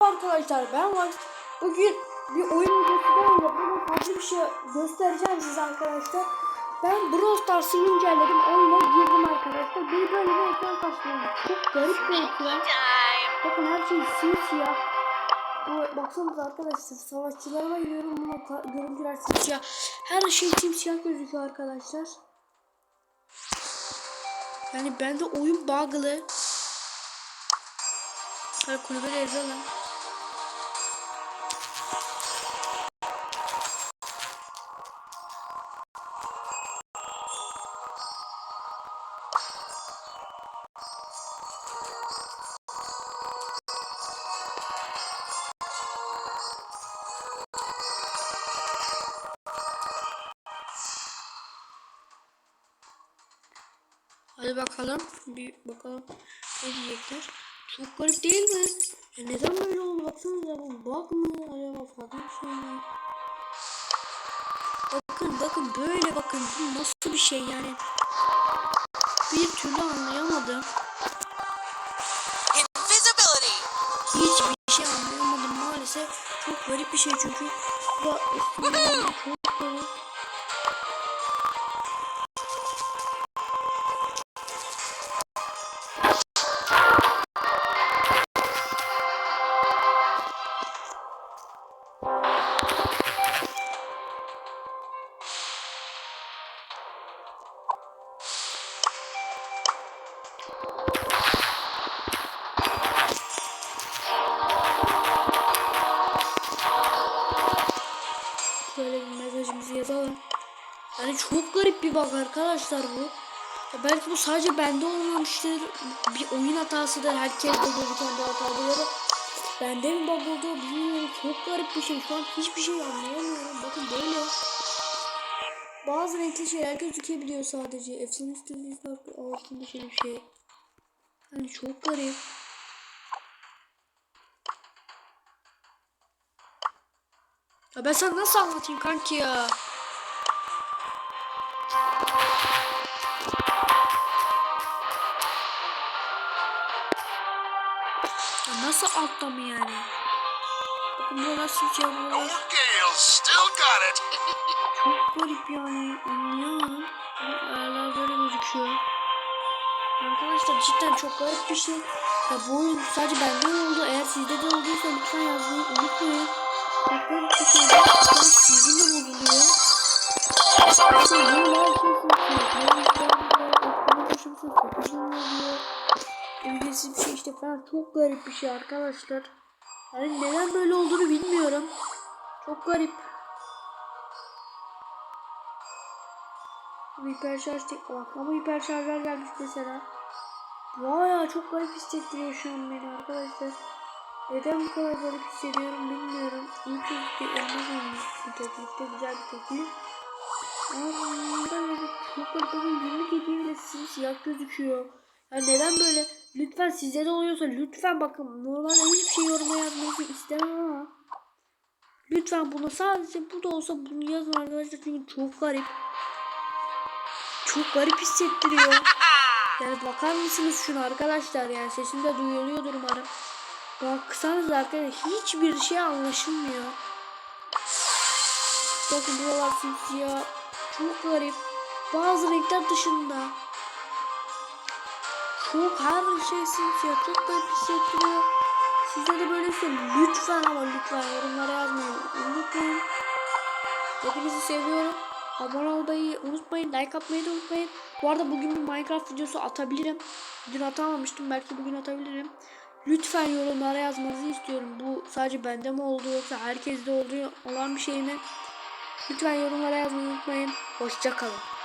Arkadaşlar ben var. Bugün bir oyun videosu var. Bugün farklı bir şey göstereceğim size arkadaşlar. Ben Brawl Stars'ı güncelledim. Oyuna girdim arkadaşlar. Bir böyle bir ekran karşılığında. Çok garip bir ekran. Bakın her şey simsiyah. Bu baksanıza arkadaşlar savaşçılarıma giriyorum ama ka- görüntüler simsiyah. Her şey simsiyah gözüküyor arkadaşlar. Yani bende oyun bug'lı. Hadi kulübe de yazalım. Hadi bakalım. Bir bakalım ne diyecekler. Çok garip değil mi? Ya neden böyle oldu? Baksanıza bu bug mı? Acaba farklı bir şey mi? Bakın bakın böyle bakın. Bu nasıl bir şey yani? Bir türlü anlayamadım. Hiçbir şey anlayamadım maalesef. Çok garip bir şey çünkü. Çok Şöyle bir mesajımızı yazalım. Yani çok garip bir bug arkadaşlar bu. Ya belki bu sadece bende olmamıştır. Bir oyun hatasıdır. Herkes de gözüken bir da bende mi bug oldu bilmiyorum. Çok garip bir şey. Şu an hiçbir şey anlayamıyorum. Bakın böyle. Bazı renkli şeyler gözükebiliyor sadece. Efsane üstünlüğü altında şöyle bir şey. Hani çok garip. Ya ben sana nasıl anlatayım kanki ya? Ya nasıl atlamı yani? Bakın buralar simsiyah buralar. Çok garip yani. Anlayamam. Ama ayarlar böyle gözüküyor. Arkadaşlar cidden çok garip bir şey. Ya bu oyun sadece bende oldu. Eğer sizde de olduysa lütfen yazmayı unutmayın. Şu an sizin de bozuluyor. Bakın ekranımda taşımsa çok uzun oluyor. Ücretsiz bir şey işte falan. Çok garip bir şey arkadaşlar. Yani neden böyle olduğunu bilmiyorum. Çok garip. Bu hiper şarj tek bak ama hiper şarjlar gelmiş mesela. Vay ya çok garip hissettiriyor şu an beni arkadaşlar. Neden bu kadar garip hissediyorum bilmiyorum. İyi teklifte elmas olmuş bu teklifte güzel bir teklif. Ama bunda böyle bakın günlük hediye bile simsiyah gözüküyor. Ya neden böyle? Lütfen size de oluyorsa lütfen bakın normalde hiçbir şey yoruma yazmanızı istemem ama Lütfen bunu sadece bu da olsa bunu yazın arkadaşlar çünkü çok garip. Çok garip hissettiriyor. Yani bakar mısınız şuna arkadaşlar yani sesim de duyuluyordur umarım. Baksanız arkadaşlar hiçbir şey anlaşılmıyor. Bakın buralar simsiyah. Çok garip. Bazı renkler dışında. Çok her şey simsiyah. Çok garip hissettiriyor. Size de böyleyse lütfen ama lütfen yorumlara yazmayı unutmayın. Hepinizi seviyorum. Abone olmayı unutmayın. Like atmayı da unutmayın. Bu arada bugün bir Minecraft videosu atabilirim. Dün atamamıştım. Belki bugün atabilirim. Lütfen yorumlara yazmanızı istiyorum. Bu sadece bende mi oldu yoksa herkeste olduğu olan bir şey mi? Lütfen yorumlara yazmayı unutmayın. Hoşçakalın.